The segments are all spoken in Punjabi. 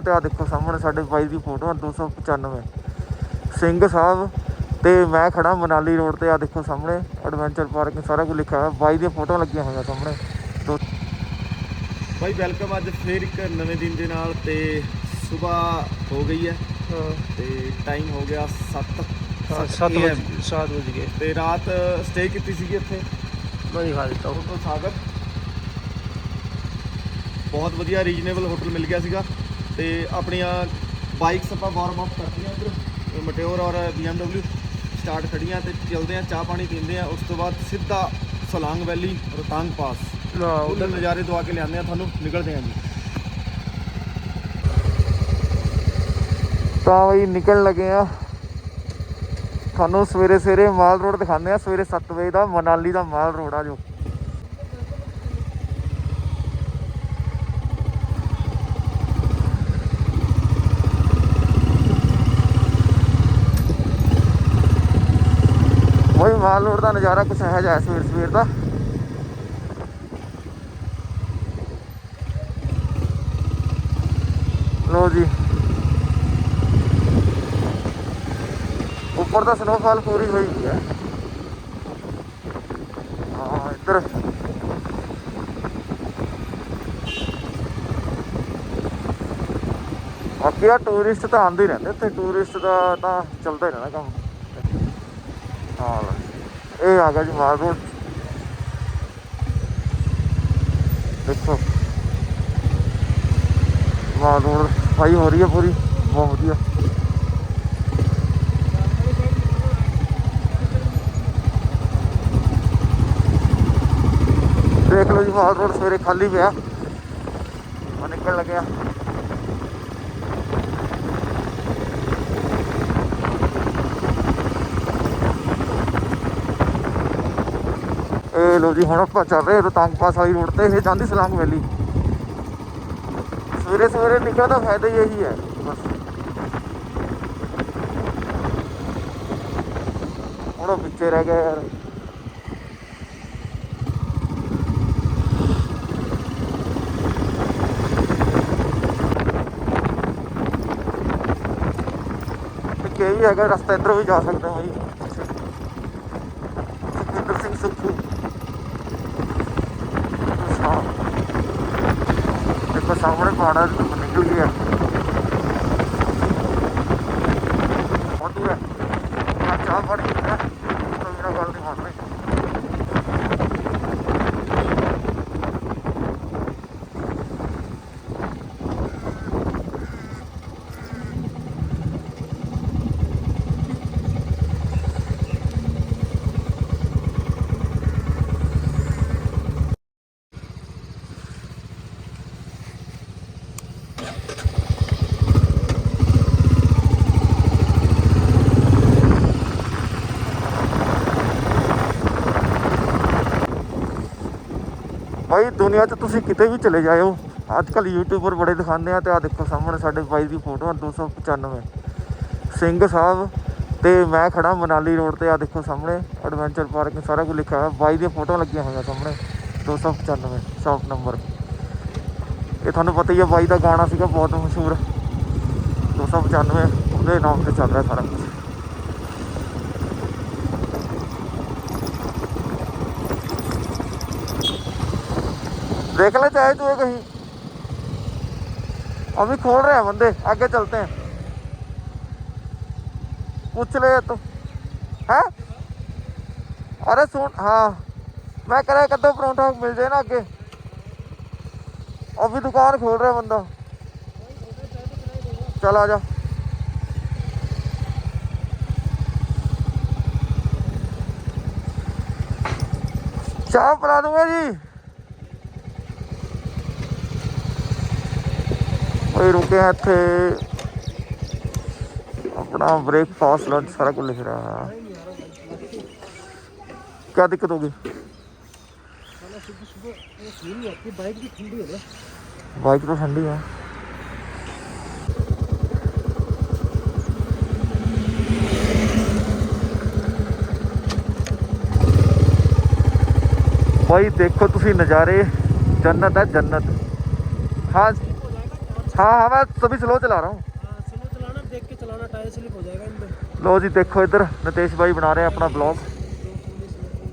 ਤੇ ਆ ਦੇਖੋ ਸਾਹਮਣੇ ਸਾਡੇ ਬਾਈ ਦੀ ਫੋਟੋ 295 ਸਿੰਘ ਸਾਹਿਬ ਤੇ ਮੈਂ ਖੜਾ ਮਨਾਲੀ ਰੋਡ ਤੇ ਆ ਦੇਖੋ ਸਾਹਮਣੇ ਐਡਵੈਂਚਰ ਪਾਰਕ ਸਾਰਾ ਕੁਝ ਲਿਖਿਆ ਹੋਇਆ। ਬਾਈ ਦੀਆਂ ਫੋਟੋਆਂ ਲੱਗੀਆਂ ਹੋਈਆਂ ਸਾਹਮਣੇ। ਬਾਈ ਵੈਲਕਮ ਅੱਜ ਫੇਰ ਇੱਕ ਨਵੇਂ ਦਿਨ ਦੇ ਨਾਲ ਤੇ ਸਵੇਰ ਹੋ ਗਈ ਹੈ। ਤੇ ਟਾਈਮ ਹੋ ਗਿਆ 7 ਹਾਂ 7 ਵਜੇ 7 ਵਜੇ ਗਏ। ਤੇ ਰਾਤ ਸਟੇ ਕੀਤੀ ਸੀਗੀ ਇੱਥੇ? ਨਹੀਂ ਖਾ ਦਿੱਤਾ। ਹੋਟਲ ਸਾਗਰ। ਬਹੁਤ ਵਧੀਆ ਰੀਜਨੇਬਲ ਹੋਟਲ ਮਿਲ ਗਿਆ ਸੀਗਾ। ਤੇ ਆਪਣੀਆਂ ਬਾਈਕਸ ਆਪਾਂ ਵਾਰਮ ਅਪ ਕਰਤੀਆਂ ਇੱਧਰ ਮਟਿਓਰ ਔਰ BMW ਸਟਾਰਟ ਖੜੀਆਂ ਤੇ ਚਲਦੇ ਆ ਚਾਹ ਪਾਣੀ ਪੀਂਦੇ ਆ ਉਸ ਤੋਂ ਬਾਅਦ ਸਿੱਧਾ ਸਲਾਂਗ ਵੈਲੀ ਰੋਹਤਾਂਗ ਪਾਸ ਨਾ ਉਹਦੇ ਉਧਰ ਨਜ਼ਾਰੇ ਦਵਾ ਕੇ ਲਿਆਉਂਦੇ ਆ ਤੁਹਾਨੂੰ ਨਿਕਲਦੇ ਆ ਜੀ। ਤਾਂ ਬਈ ਨਿਕਲਣ ਲੱਗੇ ਆ ਤੁਹਾਨੂੰ ਸਵੇਰੇ ਸਵੇਰੇ ਮਾਲ ਰੋਡ ਦਿਖਾਉਂਦੇ ਆ ਸਵੇਰੇ 7 ਵਜੇ ਦਾ ਮਨਾਲੀ ਦਾ ਮਾਲ ਰੋਡ ਆ ਜੋ। ਵਹੀ ਰੋਡ ਦਾ ਨਜ਼ਾਰਾ ਕੁਛ ਇਹੋ ਜਿਹਾ ਸਵੇਰ ਸਵੇਰ ਦਾ। ਲੋ ਜੀ। ਉੱਪਰ ਤਾਂ ਸਨੋਫਾਲ ਪੂਰੀ ਹੋਈ ਹੈ। ਹਾਂ, ਇੱਧਰ। ਬਾਕੀ ਆ ਟੂਰਿਸਟ ਤਾਂ ਆਉਂਦੇ ਹੀ ਰਹਿੰਦੇ, ਇੱਥੇ ਟੂਰਿਸਟ ਦਾ ਤਾਂ ਚੱਲਦਾ ਹੀ ਰਹਿਣਾ ਕੰਮ। ਹਾਂ। ਇਹ ਆ ਗਿਆ ਜੀ ਮਾਲ ਰੋਡ ਦੇਖੋ ਮਾਲ ਰੋਡ ਸਫ਼ਾਈ ਹੋ ਰਹੀ ਹੈ ਪੂਰੀ ਬਹੁਤ ਵਧੀਆ ਦੇਖ ਲਓ ਜੀ ਮਾਲ ਰੋਡ ਸਵੇਰੇ ਖਾਲੀ ਪਿਆ ਮੈਂ ਨਿਕਲ ਲੱਗਿਆ ਇਹ ਲੋ ਜੀ, ਹੁਣ ਆਪਾਂ ਚੱਲ ਰਹੇ ਰੋਹਤਾਂਗ ਪਾਸ ਵਾਲੀ ਰੋਡ ਤੇ, ਇਹ ਜਾਂਦੀ ਸਲਾਂਗ ਵੈਲੀ। ਸਵੇਰੇ ਸਵੇਰੇ ਨਿਕਲਣ ਦਾ ਫਾਇਦਾ ਹੀ ਇਹੀ ਹੈ, ਬਸ। ਹੁਣ ਉਹ ਪਿੱਛੇ ਰਹਿ ਗਿਆ ਯਾਰ। ਇਹ ਵੀ ਹੈਗਾ, ਰਸਤਾ ਇੱਧਰੋਂ ਵੀ ਜਾ ਸਕਦਾ ਬਾਈ ਸੁਖਵਿੰਦਰ ਸਿੰਘ ਸੁੱਖੂ ਹਾਂ ਦੇਖੋ ਸਾਹਮਣੇ ਪਹਾੜਾ ਨਿਕਲ ਗਿਆ ਵਧੀਆ ਆ ਚਾਹ ਪਾਣੀ ਪੀਣਾ ਤਾਂ ਮੇਰਾ ਗੱਲ ਨਹੀਂ ਮੰਨ ਰਹੀ ਭਾਈ ਦੁਨੀਆ 'ਚ ਤੁਸੀਂ ਕਿਤੇ ਵੀ ਚਲੇ ਜਾਇਓ। ਅੱਜ ਕੱਲ ਯੂਟਿਊਬਰ ਬੜੇ ਦਿਖਾਉਂਦੇ ਆ ਤੇ ਆ ਦੇਖੋ ਸਾਹਮਣੇ ਸਾਡੇ ਬਾਈ ਦੀ ਫੋਟੋ 295 ਸਿੰਘ ਸਾਹਿਬ ਤੇ ਮੈਂ ਖੜਾ ਮਨਾਲੀ ਰੋਡ ਤੇ ਆ ਦੇਖੋ ਸਾਹਮਣੇ ਐਡਵੈਂਚਰ ਪਾਰਕ ਸਾਰਾ ਕੁਝ ਲਿਖਿਆ ਹੋਇਆ। ਬਾਈ ਦੀਆਂ ਫੋਟੋਆਂ ਲੱਗੀਆਂ ਹੋਈਆਂ ਸਾਹਮਣੇ 295 ਸ਼ਾਪ ਨੰਬਰ ਇਹ ਤੁਹਾਨੂੰ ਪਤਾ ਹੀ ਹੈ ਬਾਈ ਦਾ ਗਾਣਾ ਸੀਗਾ ਬਹੁਤ ਮਸ਼ਹੂਰ। 295 ਉਹਦੇ ਨਾਮ ਤੇ ਚੱਲ ਰਿਹਾ ਸਾਰਾ ਕੁਝ। देख ले चाहे तू कहीं। अभी खोल रहे हैं बंदे, आगे चलते हैं। पूछ ले तो। है? अरे सुन हाँ। मैं कह रहा कदों परौंठा मिल जाए ना आगे। अभी दुकान खोल रहा है बंदा। चल आ जा। चाय पिला दूँगा जी। ਕੋਈ ਰੁਕੇ ਆ ਇੱਥੇ ਆਪਣਾ ਬ੍ਰੇਕਫਾਸਟ ਲੰਚ ਸਾਰਾ ਕੁਝ ਲਿਖ ਰਿਹਾ ਹੈ क्या दिक्कत होगी बाइक तो ठंडी है ਭਾਈ ਦੇਖੋ ਤੁਸੀਂ ਨਜ਼ਾਰੇ ਜੰਨਤ ਹੈ ਜੰਨਤ ਹਾਂ हाँ हाँ मैं तभी स्लो चला रहा हूँ। लो जी देखो इधर नितेश भाई बना रहे हैं अपना ब्लॉग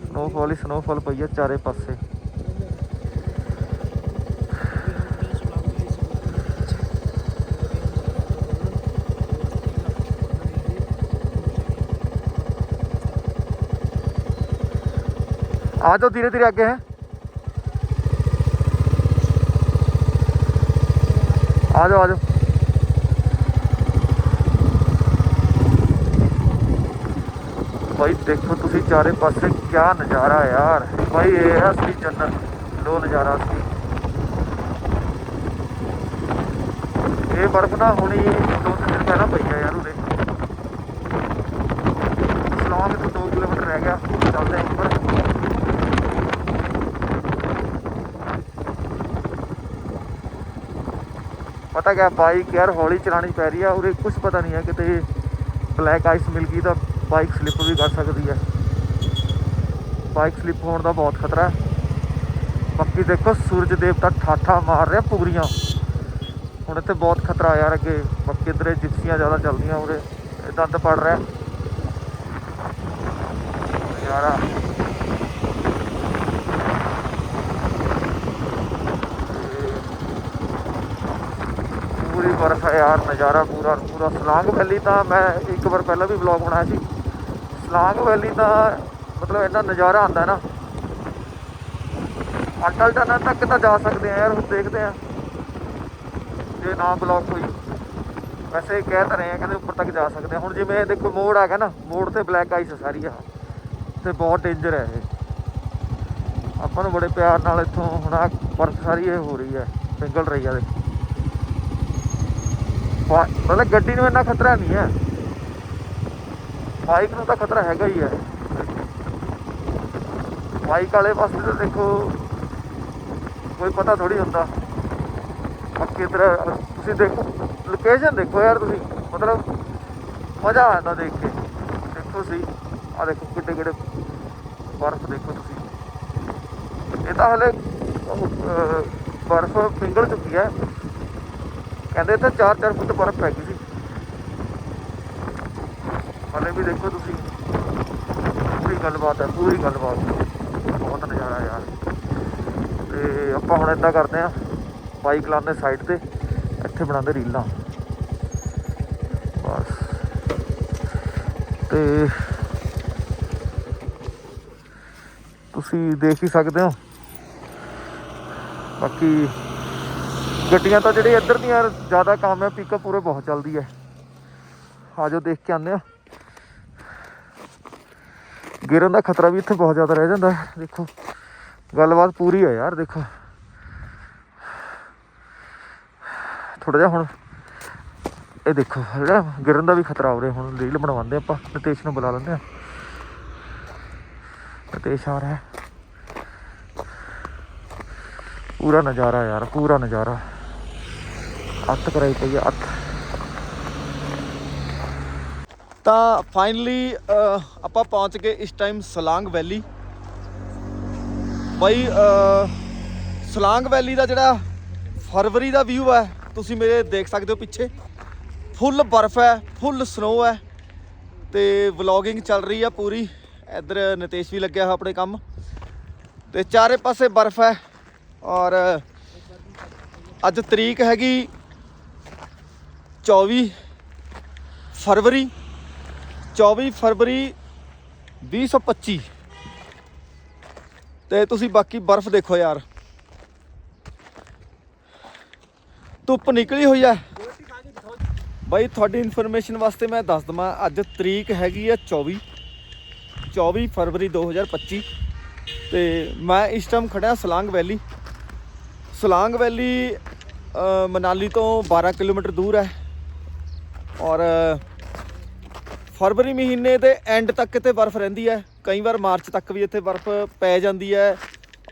स्नोफॉल ही स्नोफॉल पी है चारे पासे। आ जाओ धीरे धीरे आगे हैं। ਆ ਜਾਓ ਆ ਜਾਓ ਭਾਈ, ਦੇਖੋ ਤੁਸੀਂ ਚਾਰੇ ਪਾਸੇ ਕੀ ਨਜ਼ਾਰਾ ਯਾਰ। ਭਾਈ, ਇਹ ਹੈ ਅਸਲੀ ਜੰਨਤ, ਲੋ ਨਜ਼ਾਰਾ ਸੀ। ਇਹ ਬਰਫ਼ ਨਾ ਹੋਣੀ ਦੋ ਤਿੰਨ ਦਿਨ ਪਹਿਲਾਂ ਪਈ ਆ ਯਾਰ ਉਹਨੇ ਸਲਾਮ ਤੋਂ ਦੋ ਕਿਲੋਮੀਟਰ ਰਹਿ ਗਿਆ, ਚੱਲਦੇ ਪਤਾ ਕਿਆ ਬਾਈਕ ਯਾਰ ਹੌਲੀ ਚਲਾਣੀ ਪੈ ਰਹੀ ਆ, ਉਰੇ ਕੁਝ ਪਤਾ ਨਹੀਂ ਹੈ ਕਿਤੇ ਬਲੈਕ ਆਈਸ ਮਿਲ ਗਈ ਤਾਂ ਬਾਈਕ ਸਲਿੱਪ ਵੀ ਕਰ ਸਕਦੀ ਹੈ। ਬਾਈਕ ਸਲਿੱਪ ਹੋਣ ਦਾ ਬਹੁਤ ਖਤਰਾ ਹੈ। ਬਾਕੀ ਦੇਖੋ, ਸੂਰਜ ਦੇਵਤਾ ਠਾਠਾ ਮਾਰ ਰਿਹਾ ਪੂਰੀਆਂ ਹੁਣ ਇੱਥੇ ਬਹੁਤ ਖਤਰਾ ਯਾਰ ਅੱਗੇ। ਬਾਕੀ ਇੱਧਰ ਜਿਪਸੀਆਂ ਜ਼ਿਆਦਾ ਚੱਲਦੀਆਂ ਉਰੇ। ਦੰਦ ਪੜ ਰਿਹਾ। ਯਾਰਾ ਪੂਰੀ ਬਰਫ਼ ਹੈ ਯਾਰ, ਨਜ਼ਾਰਾ ਪੂਰਾ ਪੂਰਾ। ਸਲਾਂਗ ਵੈਲੀ ਤਾਂ ਮੈਂ ਇੱਕ ਵਾਰ ਪਹਿਲਾਂ ਵੀ ਵਲੌਗ ਬਣਾਇਆ ਸੀ। ਸਲਾਂਗ ਵੈਲੀ ਤਾਂ ਮਤਲਬ ਇੰਨਾ ਨਜ਼ਾਰਾ ਆਉਂਦਾ ਨਾ। ਅਟਲ ਟਨਲ ਤੱਕ ਤਾਂ ਜਾ ਸਕਦੇ ਆ ਯਾਰ, ਹੁਣ ਦੇਖਦੇ ਆ ਜੇ ਨਾ ਬਲੌਗ ਹੋਈ ਵੈਸੇ ਕਹਿ ਤਾਂ ਰਹੇ ਆ ਕਹਿੰਦੇ ਉੱਪਰ ਤੱਕ ਜਾ ਸਕਦੇ ਆ ਹੁਣ ਜਿਵੇਂ ਇਹ ਦੇਖੋ ਮੋੜ ਆ ਗਿਆ ਨਾ, ਮੋੜ ਤੇ ਬਲੈਕ ਆਈਸ ਸਾਰੀ ਆ ਤੇ ਬਹੁਤ ਡੇਂਜਰ ਹੈ ਇਹ। ਆਪਾਂ ਨੂੰ ਬੜੇ ਪਿਆਰ ਨਾਲ ਇੱਥੋਂ ਹੁਣ ਆਹ ਬਰਫ਼ ਸਾਰੀ ਇਹ ਹੋ ਰਹੀ ਹੈ ਪਿੰਗਲ ਰਹੀ ਆ ਦੇਖੋ। ਮਤਲਬ ਗੱਡੀ ਨੂੰ ਇੰਨਾ ਖਤਰਾ ਨਹੀਂ ਹੈ। ਬਾਈਕ ਨੂੰ ਤਾਂ ਖਤਰਾ ਹੈਗਾ ਹੀ ਹੈ। ਬਾਈਕ ਵਾਲੇ ਪਾਸੇ ਤਾਂ ਦੇਖੋ, ਕੋਈ ਪਤਾ ਥੋੜੀ ਹੁੰਦਾ। ਬਾਕੀ ਇੱਧਰ, ਤੁਸੀਂ ਦੇਖੋ ਲੋਕੇਸ਼ਨ ਦੇਖੋ ਯਾਰ ਤੁਸੀਂ, ਮਤਲਬ ਮਜ਼ਾ ਆਉਂਦਾ ਦੇਖ ਕੇ। ਦੇਖੋ ਸਹੀ ਆ ਦੇਖੋ ਕਿੱਡੇ ਕਿੱਡੇ ਬਰਫ਼ ਦੇਖੋ ਤੁਸੀਂ। ਇਹ ਤਾਂ ਹਲੇ ਬਰਫ਼ ਪਿੰਗਲ ਚੁੱਕੀ ਹੈ। ਕਹਿੰਦੇ ਇੱਥੇ 4-4 ਫੁੱਟ ਬਰਫ਼ ਪੈ ਗਈ ਸੀ ਹਲੇ ਵੀ ਦੇਖੋ ਤੁਸੀਂ। ਪੂਰੀ ਗੱਲਬਾਤ ਹੈ, ਪੂਰੀ ਗੱਲਬਾਤ। ਬਹੁਤ ਨਜ਼ਾਰਾ ਯਾਰ। ਤੇ ਆਪਾਂ ਹੁਣ ਏਦਾਂ ਕਰਦੇ ਆ ਬਾਈਕ ਲਾਉਂਦੇ ਸਾਈਡ ਤੇ, ਇੱਥੇ ਬਣਾਉਂਦੇ ਰੀਲਾਂ। ਬਸ। ਤੇ ਤੁਸੀਂ ਦੇਖ ਹੀ ਸਕਦੇ ਹੋ। ਬਾਕੀ ਗੱਡੀਆਂ ਤਾਂ ਜਿਹੜੇ ਇੱਧਰ ਦੀਆਂ ਜ਼ਿਆਦਾ ਕੰਮ ਹੈ ਪਿਕਅਪ ਪੂਰੇ ਬਹੁਤ ਚੱਲਦੀ ਹੈ ਆਜੋ ਦੇਖ ਕੇ ਆਉਂਦੇ ਆ। ਗਿਰਨ ਦਾ ਖਤਰਾ ਵੀ ਇੱਥੇ ਬਹੁਤ ਜ਼ਿਆਦਾ ਰਹਿ ਜਾਂਦਾ ਹੈ ਦੇਖੋ। ਗੱਲਬਾਤ ਪੂਰੀ ਹੈ ਯਾਰ, ਦੇਖੋ। ਥੋੜਾ ਜਿਹਾ ਹੁਣ ਇਹ ਦੇਖੋ, ਜਿਹੜਾ ਗਿਰਨ ਦਾ ਵੀ ਖਤਰਾ ਹੋ ਰਿਹਾ ਹੁਣ ਰੀਲ ਬਣਵਾਉਂਦੇ ਆਪਾਂ ਨਿਤੇਸ਼ ਨੂੰ ਬੁਲਾ ਲੈਂਦੇ ਆ। ਨਿਤੇਸ਼ ਆ ਰਿਹਾ। ਪੂਰਾ ਨਜ਼ਾਰਾ ਯਾਰ, ਪੂਰਾ ਨਜ਼ਾਰਾ। ਅੱਤ ਕਰਾਈ ਪਈ ਆ, ਅੱਤ। ਤਾਂ ਫਾਈਨਲੀ ਆਪਾਂ ਪਹੁੰਚ ਗਏ ਇਸ ਟਾਈਮ ਸਲਾਂਗ ਵੈਲੀ ਬਾਈ ਸਲਾਂਗ ਵੈਲੀ ਦਾ ਜਿਹੜਾ ਫਰਵਰੀ ਦਾ ਵਿਊ ਹੈ ਤੁਸੀਂ ਮੇਰੇ ਦੇਖ ਸਕਦੇ ਹੋ ਪਿੱਛੇ। ਫੁੱਲ ਬਰਫ਼ ਹੈ ਫੁੱਲ ਸਨੋ ਹੈ। ਤੇ ਵਲੌਗਿੰਗ ਚੱਲ ਰਹੀ ਆ ਪੂਰੀ। ਇੱਧਰ ਨਿਤੇਸ਼ ਵੀ ਲੱਗਿਆ ਹੋਇਆ ਆਪਣੇ ਕੰਮ। ਤੇ ਚਾਰੇ ਪਾਸੇ ਬਰਫ਼ ਹੈ। ਔਰ ਅੱਜ ਤਰੀਕ ਹੈਗੀ 24 ਫਰਵਰੀ 24 ਫਰਵਰੀ 2025 ਤੇ ਤੁਸੀਂ ਬਾਕੀ ਬਰਫ਼ ਦੇਖੋ ਯਾਰ। ਧੁੱਪ ਨਿਕਲੀ ਹੋਈ ਹੈ ਬਾਈ, ਤੁਹਾਡੀ ਇਨਫੋਰਮੇਸ਼ਨ ਵਾਸਤੇ ਮੈਂ ਦੱਸ ਦਵਾਂ, ਅੱਜ ਤਰੀਕ ਹੈਗੀ ਹੈ 24 24 ਫਰਵਰੀ 2025 ਤੇ ਮੈਂ ਇਸ ਟਾਈਮ ਖੜਿਆ ਸਲਾਂਗ ਵੈਲੀ। ਸਲਾਂਗ ਵੈਲੀ ਮਨਾਲੀ ਤੋਂ 12 ਕਿਲੋਮੀਟਰ ਦੂਰ ਹੈ। ਔਰ, ਫਰਵਰੀ ਮਹੀਨੇ ਦੇ ਐਂਡ ਤੱਕ ਇੱਥੇ ਬਰਫ਼ ਰਹਿੰਦੀ ਹੈ। ਕਈ ਵਾਰ ਮਾਰਚ ਤੱਕ ਵੀ ਇੱਥੇ ਬਰਫ਼ ਪੈ ਜਾਂਦੀ ਹੈ।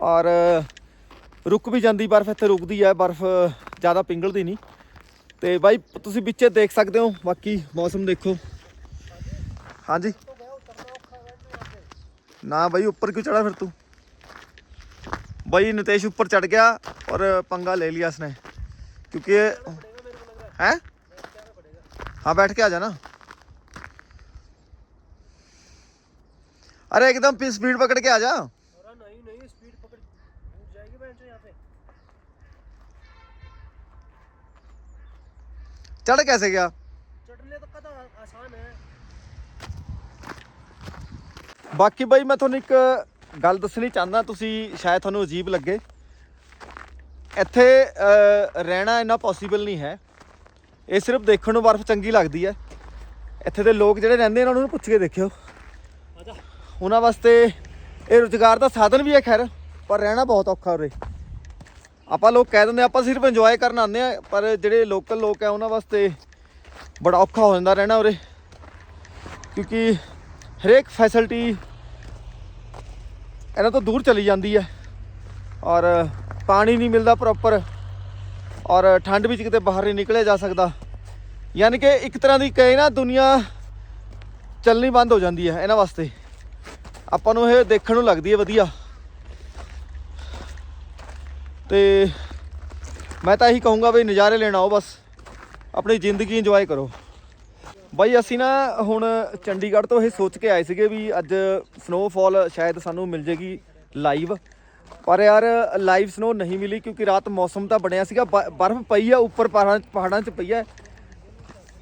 ਔਰ, ਰੁਕ ਵੀ ਜਾਂਦੀ ਬਰਫ਼, ਇੱਥੇ ਰੁਕਦੀ ਹੈ। ਬਰਫ਼ ਜ਼ਿਆਦਾ ਪਿੰਗਲਦੀ ਨਹੀਂ। ਤੇ ਬਾਈ, ਤੁਸੀਂ ਵਿੱਚੇ ਦੇਖ ਸਕਦੇ ਹੋ। ਬਾਕੀ ਮੌਸਮ ਦੇਖੋ। ਹਾਂਜੀ। ਨਾ ਬਾਈ, ਉੱਪਰ ਕਿਉਂ ਚੜਾ ਫਿਰ ਤੂੰ? ਬਾਈ, ਨਿਤੇਸ਼ ਉੱਪਰ ਚੜ ਗਿਆ ਔਰ ਪੰਗਾ ਲੈ ਲਿਆ ਉਸਨੇ। ਕਿਉਂਕਿ ਇਹ हैं हाँ बैठ के आ जाना अरे एकदम स्पीड पकड़ के आ जा अरे नहीं नहीं स्पीड पकड़ टूट जाएगी बेंच यहाँ पे चढ़ कैसे गया चढ़ने तक का तो आ- आसान है ਬਾਕੀ ਬਾਈ ਮੈਂ ਤੁਹਾਨੂੰ ਇੱਕ ਗੱਲ ਦੱਸਣੀ ਚਾਹੁੰਦਾ ਤੁਸੀਂ ਸ਼ਾਇਦ ਤੁਹਾਨੂੰ ਅਜੀਬ ਲੱਗੇ ਇੱਥੇ ਅਹ, ਰਹਿਣਾ ਇੰਨਾ ਪੋਸੀਬਲ ਨਹੀਂ ਹੈ ਇਹ ਸਿਰਫ ਦੇਖਣ ਨੂੰ ਬਰਫ਼ ਚੰਗੀ ਲੱਗਦੀ ਹੈ। ਇੱਥੇ ਦੇ ਲੋਕ ਜਿਹੜੇ ਰਹਿੰਦੇ ਨੇ, ਉਹਨਾਂ ਨੂੰ ਪੁੱਛ ਕੇ ਦੇਖਿਓ। ਉਹਨਾਂ ਵਾਸਤੇ ਇਹ ਰੁਜ਼ਗਾਰ ਦਾ ਸਾਧਨ ਵੀ ਹੈ, ਖੈਰ, ਪਰ ਰਹਿਣਾ ਬਹੁਤ ਔਖਾ ਉਰੇ। ਆਪਾਂ ਲੋਕ ਕਹਿ ਦਿੰਦੇ ਆਪਾਂ ਸਿਰਫ ਇੰਜੋਏ ਕਰਨ ਆਉਂਦੇ ਆ, ਪਰ ਜਿਹੜੇ ਲੋਕਲ ਲੋਕ ਆ, ਉਹਨਾਂ ਵਾਸਤੇ ਬੜਾ ਔਖਾ ਹੋ ਜਾਂਦਾ ਰਹਿਣਾ ਉਰੇ। ਕਿਉਂਕਿ ਹਰੇਕ ਫੈਸਿਲਿਟੀ ਇਹਨਾਂ ਤੋਂ ਦੂਰ ਚਲੀ ਜਾਂਦੀ ਹੈ। ਔਰ ਪਾਣੀ ਨਹੀਂ ਮਿਲਦਾ ਪ੍ਰੋਪਰ ਔਰ ਠੰਡ ਵਿੱਚ ਕਿਤੇ ਬਾਹਰ ਨਹੀਂ ਨਿਕਲਿਆ ਜਾ ਸਕਦਾ। ਯਾਨੀ ਕਿ ਇੱਕ ਤਰ੍ਹਾਂ ਦੀ ਕਹੇ ਨਾ ਦੁਨੀਆ ਚੱਲਣੀ ਬੰਦ ਹੋ ਜਾਂਦੀ ਹੈ ਇਹਨਾਂ ਵਾਸਤੇ। ਆਪਾਂ ਨੂੰ ਇਹ ਦੇਖਣ ਨੂੰ ਲੱਗਦੀ ਹੈ ਵਧੀਆ। ਤੇ ਮੈਂ ਤਾਂ ਇਹੀ ਕਹੂੰਗਾ ਵੀ ਨਜ਼ਾਰੇ ਲੈਣ ਆਓ ਬਸ। ਆਪਣੀ ਜ਼ਿੰਦਗੀ ਇੰਜੋਏ ਕਰੋ। ਬਾਈ, ਅਸੀਂ ਨਾ ਹੁਣ ਚੰਡੀਗੜ੍ਹ ਤੋਂ ਇਹ ਸੋਚ ਕੇ ਆਏ ਸੀਗੇ ਵੀ ਅੱਜ ਸਨੋਫਾਲ ਸ਼ਾਇਦ ਸਾਨੂੰ ਮਿਲ ਜੇਗੀ ਲਾਈਵ ਪਰ ਯਾਰ ਲਾਈਵ ਸਨੋ ਨਹੀਂ ਮਿਲੀ ਕਿਉਂਕਿ ਰਾਤ ਮੌਸਮ ਤਾਂ ਬਣਿਆ ਸੀਗਾ, ਬ- ਬਰਫ਼ ਪਈ ਆ, ਉੱਪਰ ਪਹਾੜਾਂ ਪਹਾੜਾਂ 'ਚ ਪਈ ਹੈ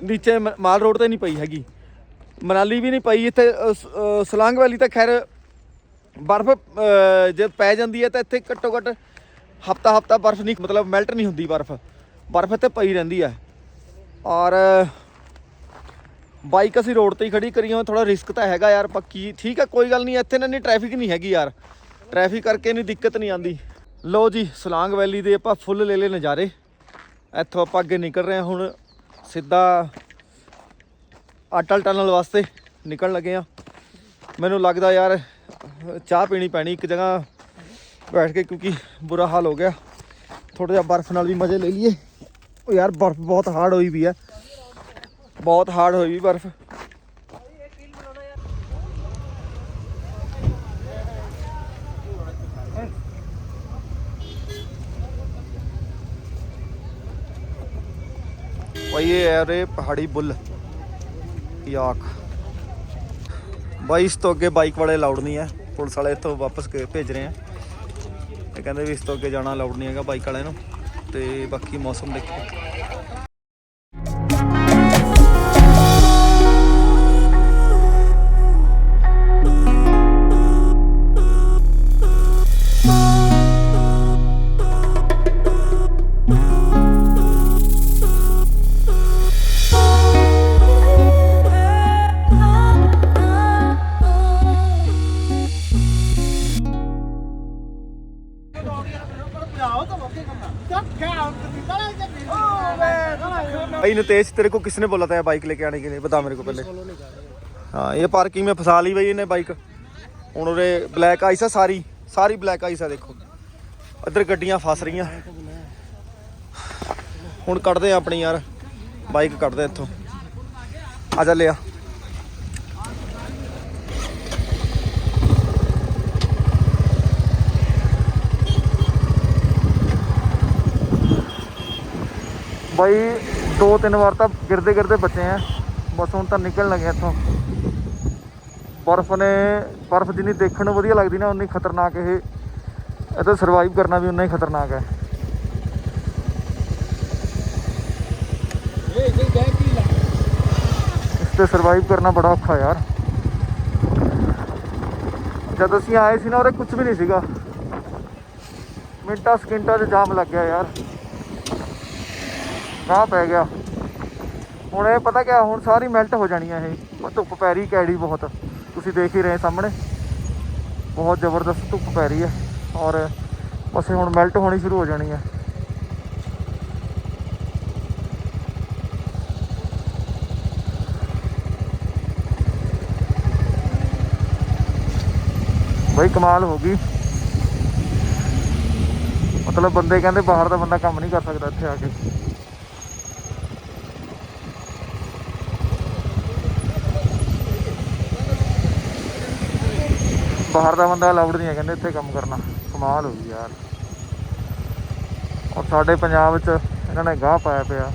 ਨੀਚੇ ਮ- ਮਾਲ ਰੋਡ ਤੇ ਨਹੀਂ ਪਈ ਹੈਗੀ। ਮਨਾਲੀ ਵੀ ਨਹੀਂ ਪਈ, ਇੱਥੇ ਸ- ਸਲਾਂਗ ਵੈਲੀ ਤਾਂ ਖੈਰ ਬਰਫ਼ ਜੇ ਪੈ ਜਾਂਦੀ ਹੈ ਤਾਂ ਇੱਥੇ ਘੱਟੋ ਘੱਟ ਹਫਤਾ ਹਫਤਾ ਬਰਫ਼ ਨਹੀਂ, ਮਤਲਬ ਮੈਲਟ ਨਹੀਂ ਹੁੰਦੀ ਬਰਫ਼। ਬਰਫ਼ ਇੱਥੇ ਪਈ ਰਹਿੰਦੀ ਹੈ ਔਰ ਬਾਈਕ ਅਸੀਂ ਰੋਡ ਤੇ ਹੀ ਖੜੀ ਕਰੀਏ ਹਾਂ ਥੋੜਾ ਰਿਸਕ ਤਾਂ ਹੈਗਾ ਯਾਰ ਪੱਕੀ ਠੀਕ ਹੈ ਕੋਈ ਗੱਲ ਨਹੀਂ, ਇੱਥੇ ਨਾ ਨਹੀਂ ਟ੍ਰੈਫਿਕ ਨਹੀਂ ਹੈਗੀ ਯਾਰ। ਟ੍ਰੈਫਿਕ ਕਰਕੇ ਨਹੀਂ ਦਿੱਕਤ ਨਹੀਂ ਆਂਦੀ ਲੋ ਜੀ, ਸਲਾਂਗ ਵੈਲੀ ਦੇ ਆਪਾਂ ਫੁੱਲ ਲੈ ਲੈ ਨਜ਼ਾਰੇ। ਇੱਥੋਂ ਆਪਾਂ ਅੱਗੇ ਨਿਕਲ ਰਹੇ ਹਾਂ ਹੁਣ, ਸਿੱਧਾ ਅਟਲ ਟਨਲ ਵਾਸਤੇ ਨਿਕਲਣ ਲੱਗੇ ਆ ਮੈਨੂੰ ਲੱਗਦਾ ਯਾਰ, ਚਾਹ ਪੀਣੀ ਪੈਣੀ ਇੱਕ ਜਗ੍ਹਾ ਬੈਠ ਕੇ ਕਿਉਂਕਿ ਬੁਰਾ ਹਾਲ ਹੋ ਗਿਆ। ਥੋੜਾ ਜਿਹਾ ਬਰਫ਼ ਨਾਲ ਵੀ ਮਜ਼ੇ ਲੈ ਲਈਏ। ਉਹ ਯਾਰ, ਬਰਫ਼ ਬਹੁਤ ਹਾਰਡ ਹੋਈ ਵੀ ਹੈ ਬਹੁਤ ਹਾਰਡ ਹੋਈ ਵੀ ਬਰਫ਼। ਭਾਈ ਇਹ ਹੈ ਰੇ ਪਹਾੜੀ ਬੁੱਲ। ਯਾਕ। ਬਾਈ, ਇਸ ਤੋਂ ਅੱਗੇ ਬਾਈਕ ਵਾਲੇ ਅਲਾਉਡ ਨਹੀਂ ਹੈ। ਪੁਲਿਸ ਵਾਲੇ ਇੱਥੋਂ ਵਾਪਸ ਭੇਜ ਰਹੇ ਆ ਇਹ ਕਹਿੰਦੇ ਵੀ ਇਸ ਤੋਂ ਅੱਗੇ ਜਾਣਾ ਅਲਾਉਡ ਨਹੀਂ ਹੈਗਾ ਬਾਈਕ ਵਾਲਿਆਂ ਨੂੰ। ਤੇ ਬਾਕੀ ਮੌਸਮ ਦੇਖੋ। नितेश तेरे को किसने बोला था बाइक लेके आने के लिए बता मेरे को पहले फॉलो नहीं कर रहे हाँ ये पार्किंग में फंसा ली भाई इन्हें बाइक ਹੁਣ ਉਰੇ ਬਲੈਕ ਆਈਸ ਆ ਸਾਰੀ ਸਾਰੀ ਬਲੈਕ ਆਈਸ ਆ ਦੇਖੋ ਇੱਧਰ ਗੱਡੀਆਂ ਫਸ ਰਹੀਆਂ ਹੁਣ ਕੱਢਦੇ ਆ ਆਪਣੀ ਯਾਰ ਬਾਈਕ ਕੱਢਦੇ ਇੱਥੋਂ ਆ ਜਾ ਲਿਆ ਬਾਈ ਦੋ ਤਿੰਨ ਵਾਰ ਤਾਂ ਗਿਰਦੇ ਗਿਰਦੇ ਬਚੇ ਆ। ਬਸ ਹੁਣ ਤਾਂ ਨਿਕਲਣ ਲੱਗੇ ਇੱਥੋਂ। ਬਰਫ਼ ਨੇ ਬਰਫ਼ ਜਿੰਨੀ ਦੇਖਣ ਨੂੰ ਵਧੀਆ ਲੱਗਦੀ ਨਾ ਉਨੀ ਖਤਰਨਾਕ ਇਹ। ਇਹ ਤਾਂ ਸਰਵਾਈਵ ਕਰਨਾ ਵੀ ਉਨਾ ਹੀ ਖਤਰਨਾਕ ਹੈ ਇਸ ਤੇ ਸਰਵਾਈਵ ਕਰਨਾ ਬੜਾ ਔਖਾ ਯਾਰ। ਜਦ ਅਸੀਂ ਆਏ ਸੀ ਨਾ ਉਹਦੇ ਕੁਝ ਵੀ ਨਹੀਂ ਸੀਗਾ। ਮਿੰਟਾਂ ਸਕਿੰਟਾਂ 'ਚ ਜਾਮ ਲੱਗ ਗਿਆ ਯਾਰ। ਗਾਹ ਪੈ ਗਿਆ। ਹੁਣ ਇਹ ਪਤਾ ਕਿਆ, ਹੁਣ ਸਾਰੀ ਮੈਲਟ ਹੋ ਜਾਣੀ ਹੈ ਇਹ। ਧੁੱਪ ਪੈ ਰਹੀ, ਕੈੜੀ ਬਹੁਤ। ਤੁਸੀਂ ਦੇਖ ਹੀ ਰਹੇ ਸਾਹਮਣੇ। ਬਹੁਤ ਜ਼ਬਰਦਸਤ ਧੁੱਪ ਪੈ ਰਹੀ ਹੈ ਔਰ ਬਸ ਹੁਣ ਮੈਲਟ ਹੋਣੀ ਸ਼ੁਰੂ ਹੋ ਜਾਣੀ ਹੈ ਬਈ ਕਮਾਲ ਹੋ ਗਈ। ਮਤਲਬ ਬੰਦੇ ਕਹਿੰਦੇ ਬਾਹਰ ਦਾ ਬੰਦਾ ਕੰਮ ਨਹੀਂ ਕਰ ਸਕਦਾ ਇੱਥੇ ਆ ਕੇ। ਬਾਹਰ ਦਾ ਬੰਦਾ ਅਲਾਉਡ ਨਹੀਂ ਹੈ, ਕਹਿੰਦੇ ਇੱਥੇ ਕੰਮ ਕਰਨਾ। ਕਮਾਲ ਹੋ ਗਈ ਯਾਰ। ਔਰ ਸਾਡੇ ਪੰਜਾਬ 'ਚ ਇਹਨਾਂ ਨੇ ਗਾਹ ਪਾਇਆ ਪਿਆ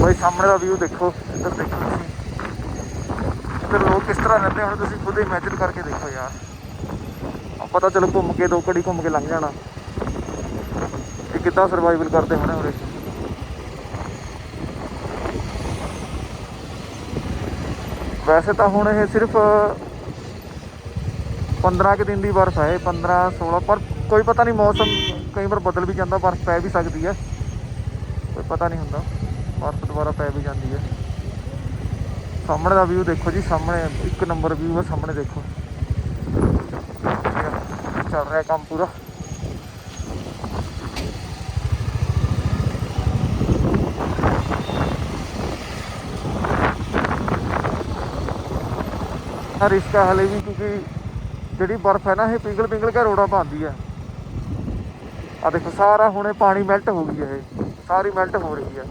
ਬਾਈ ਸਾਹਮਣੇ ਦਾ ਵਿਊ ਦੇਖੋ, ਇੱਧਰ ਦੇਖੋ ਤੁਸੀਂ। ਇੱਧਰ ਲੋਕ ਕਿਸ ਤਰ੍ਹਾਂ ਰਹਿੰਦੇ ਹੁਣ, ਤੁਸੀਂ ਖੁਦ ਇਮੇਜਿਨ ਕਰਕੇ ਦੇਖੋ ਯਾਰ। ਪਤਾ ਚਲੋ ਘੁੰਮ ਕੇ, ਦੋ ਘੜੀ ਘੁੰਮ ਕੇ ਲੰਘ ਜਾਣਾ। ਇਹ ਕਿੱਦਾਂ ਸਰਵਾਈਵਲ ਕਰਦੇ ਹੋਣੇ ਉਰੇ। ਵੈਸੇ ਤਾਂ ਹੁਣ ਇਹ ਸਿਰਫ 15 ਕੁ ਦਿਨ ਦੀ ਬਰਫ਼ ਹੈ 15 16 ਪਰ ਕੋਈ ਪਤਾ ਨਹੀਂ ਮੌਸਮ ਕਈ ਵਾਰ ਬਦਲ ਵੀ ਜਾਂਦਾ, ਬਰਫ਼ ਪੈ ਵੀ ਸਕਦੀ ਹੈ। ਕੋਈ ਪਤਾ ਨਹੀਂ ਹੁੰਦਾ। ਬਰਫ਼ ਦੁਬਾਰਾ ਪੈ ਵੀ ਜਾਂਦੀ ਹੈ। ਸਾਹਮਣੇ ਦਾ ਵਿਊ ਦੇਖੋ ਜੀ, ਸਾਹਮਣੇ ਇੱਕ ਨੰਬਰ ਵਿਊ ਹੈ ਸਾਹਮਣੇ ਦੇਖੋ। ਚੱਲ ਰਿਹਾ ਕੰਮ ਪੂਰਾ। ਆ ਰਿਸਕਾ ਹਲੇ ਵੀ ਕਿਉਂਕਿ ਜਿਹੜੀ ਬਰਫ਼ ਹੈ ਨਾ, ਇਹ ਪਿਘਲ ਪਿਘਲ ਕੇ ਰੋੜਾ ਪਾਉਂਦੀ ਹੈ। ਆ ਦੇਖੋ, ਸਾਰਾ ਹੁਣੇ ਪਾਣੀ ਮੈਲਟ ਹੋ ਗਈ ਹੈ ਇਹ। ਸਾਰੀ ਮੈਲਟ ਹੋ ਰਹੀ ਹੈ।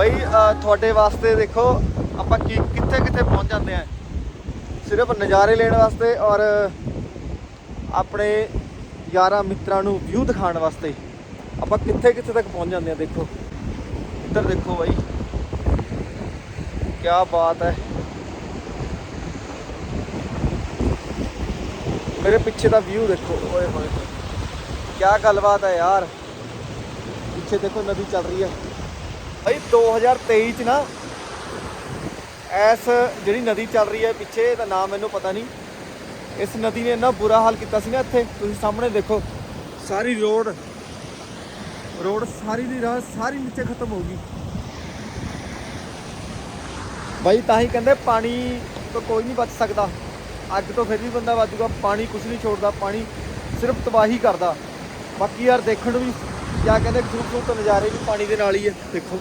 ਬਈ ਤੁਹਾਡੇ ਵਾਸਤੇ ਦੇਖੋ, ਆਪਾਂ ਕੀ ਕਿੱਥੇ ਕਿੱਥੇ ਪਹੁੰਚ ਜਾਂਦੇ ਆ। ਸਿਰਫ ਨਜ਼ਾਰੇ ਲੈਣ ਵਾਸਤੇ ਔਰ ਆਪਣੇ ਯਾਰਾਂ ਮਿੱਤਰਾਂ ਨੂੰ ਵਿਊ ਦਿਖਾਉਣ ਵਾਸਤੇ ਆਪਾਂ ਕਿੱਥੇ ਕਿੱਥੇ ਤੱਕ ਪਹੁੰਚ ਜਾਂਦੇ ਆ, ਦੇਖੋ। ਇੱਧਰ ਦੇਖੋ ਬਾਈ ਕੀ ਬਾਤ ਹੈ। ਮੇਰੇ ਪਿੱਛੇ ਦਾ ਵਿਊ ਦੇਖੋ। ਓਏ ਹੋਏ ਹੋਏ। ਕੀ ਗੱਲਬਾਤ ਹੈ ਯਾਰ। ਪਿੱਛੇ ਦੇਖੋ, ਨਦੀ ਚੱਲ ਰਹੀ ਹੈ। ਭਾਈ 2023 ਚ ਨਾ ਐਸ ਜਿਹੜੀ ਨਦੀ ਚੱਲ ਰਹੀ ਹੈ ਪਿੱਛੇ, ਇਹਦਾ ਨਾਮ ਮੈਨੂੰ ਪਤਾ ਨਹੀਂ। ਇਸ ਨਦੀ ਨੇ ਇੰਨਾ ਬੁਰਾ ਹਾਲ ਕੀਤਾ ਸੀ ਨਾ ਇੱਥੇ, ਤੁਸੀਂ ਸਾਹਮਣੇ ਦੇਖੋ। ਸਾਰੀ ਰੋਡ ਰੋਡ ਸਾਰੀ ਦੀ ਰਾਹ ਸਾਰੀ ਨੀਚੇ ਖਤਮ ਹੋ ਗਈ। ਭਾਈ ਤਾਂ ਹੀ ਕਹਿੰਦੇ ਪਾਣੀ ਤੋਂ ਕੋਈ ਨਹੀਂ ਬਚ ਸਕਦਾ। ਅੱਗ ਤੋਂ ਫਿਰ ਵੀ ਬੰਦਾ ਬਚੂਗਾ ਪਾਣੀ ਕੁਝ ਨਹੀਂ ਛੋੜਦਾ, ਪਾਣੀ ਸਿਰਫ ਤਬਾਹੀ ਕਰਦਾ। ਬਾਕੀ ਯਾਰ ਦੇਖਣ ਨੂੰ ਵੀ ਕਿਆ ਕਹਿੰਦੇ ਖੂਬਸੂਰਤ ਨਜ਼ਾਰੇ ਵੀ ਪਾਣੀ ਦੇ ਨਾਲ ਹੀ ਹੈ, ਦੇਖੋ।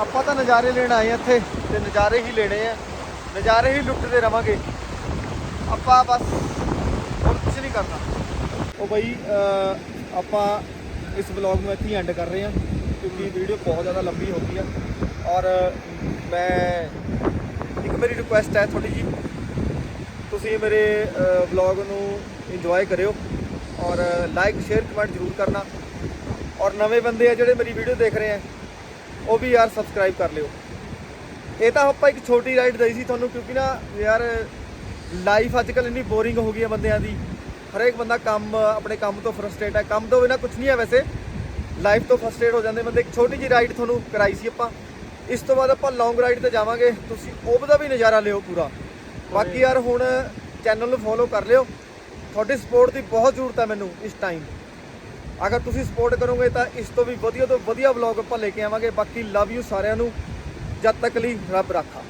ਆਪਾਂ ਤਾਂ ਨਜ਼ਾਰੇ ਲੈਣ ਆਏ ਆ ਇੱਥੇ, ਤੇ ਨਜ਼ਾਰੇ ਹੀ ਲੈਣੇ ਆ। ਨਜ਼ਾਰੇ ਹੀ ਲੁੱਟਦੇ ਰਵਾਂਗੇ। ਆਪਾਂ ਬਸ ਹੋਰ ਕੁਝ ਨਹੀਂ ਕਰਨਾ। ਉਹ ਬਈ ਆਪਾਂ ਇਸ ਵਲੌਗ ਨੂੰ ਇੱਥੇ ਐਂਡ ਕਰ ਰਹੇ ਹਾਂ, ਕਿਉਂਕਿ ਵੀਡੀਓ ਬਹੁਤ ਜ਼ਿਆਦਾ ਲੰਬੀ ਹੋ ਗਈ ਆ। ਔਰ ਮੈਂ, ਇੱਕ ਮੇਰੀ ਰਿਕੁਐਸਟ ਹੈ ਤੁਹਾਡੀ ਜੀ। ਤੁਸੀਂ ਮੇਰੇ ਵਲੌਗ ਨੂੰ ਇੰਜੋਏ ਕਰਿਓ ਔਰ ਲਾਈਕ ਸ਼ੇਅਰ ਕਮੈਂਟ ਜ਼ਰੂਰ ਕਰਨਾ। ਔਰ ਨਵੇਂ ਬੰਦੇ ਆ ਜਿਹੜੇ ਮੇਰੀ ਵੀਡੀਓ ਦੇਖ ਰਹੇ ਆ, ਉਹ ਵੀ ਯਾਰ ਸਬਸਕ੍ਰਾਈਬ ਕਰ ਲਿਓ। ਇਹ ਤਾਂ ਆਪਾਂ ਇੱਕ ਛੋਟੀ ਰਾਈਡ ਦਈ ਸੀ ਤੁਹਾਨੂੰ, ਕਿਉਂਕਿ ਨਾ ਯਾਰ ਲਾਈਫ ਅੱਜ ਕੱਲ੍ਹ ਇੰਨੀ ਬੋਰਿੰਗ ਹੋ ਗਈ ਹੈ ਬੰਦਿਆਂ ਦੀ। ਹਰੇਕ ਬੰਦਾ ਕੰਮ, ਆਪਣੇ ਕੰਮ ਤੋਂ ਫਰਸਟ੍ਰੇਟ ਹੈ ਕੰਮ ਤੋਂ ਬਿਨਾਂ ਕੁਝ ਨਹੀਂ ਹੈ ਵੈਸੇ। ਲਾਈਫ ਤੋਂ ਫਰਸਟ੍ਰੇਟ ਹੋ ਜਾਂਦੇ ਬੰਦੇ। ਇੱਕ ਛੋਟੀ ਜਿਹੀ ਰਾਈਡ ਤੁਹਾਨੂੰ ਕਰਾਈ ਸੀ ਆਪਾਂ। ਇਸ ਤੋਂ ਬਾਅਦ ਆਪਾਂ ਲੌਂਗ ਰਾਈਡ ਤੇ ਜਾਵਾਂਗੇ। ਤੁਸੀਂ ਉਹਦਾ ਵੀ ਨਜ਼ਾਰਾ ਲਿਓ ਪੂਰਾ। ਬਾਕੀ ਯਾਰ ਹੁਣ ਚੈਨਲ ਨੂੰ ਫੋਲੋ ਕਰ ਲਿਓ। ਤੁਹਾਡੀ ਸਪੋਰਟ ਦੀ ਬਹੁਤ ਜ਼ਰੂਰਤ ਹੈ ਮੈਨੂੰ ਇਸ ਟਾਈਮ ਅਗਰ ਤੁਸੀਂ ਸਪੋਰਟ ਕਰੋਗੇ ਤਾਂ ਇਸ ਤੋਂ ਵੀ ਵਧੀਆ ਤੋਂ ਵਧੀਆ ਵਲੌਗ ਆਪਾਂ ਲੈ ਕੇ ਆਵਾਂਗੇ। ਬਾਕੀ ਲਵ ਯੂ ਸਾਰਿਆਂ ਨੂੰ। ਜਦ ਤੱਕ ਲਈ ਰੱਬ ਰਾਖਾ।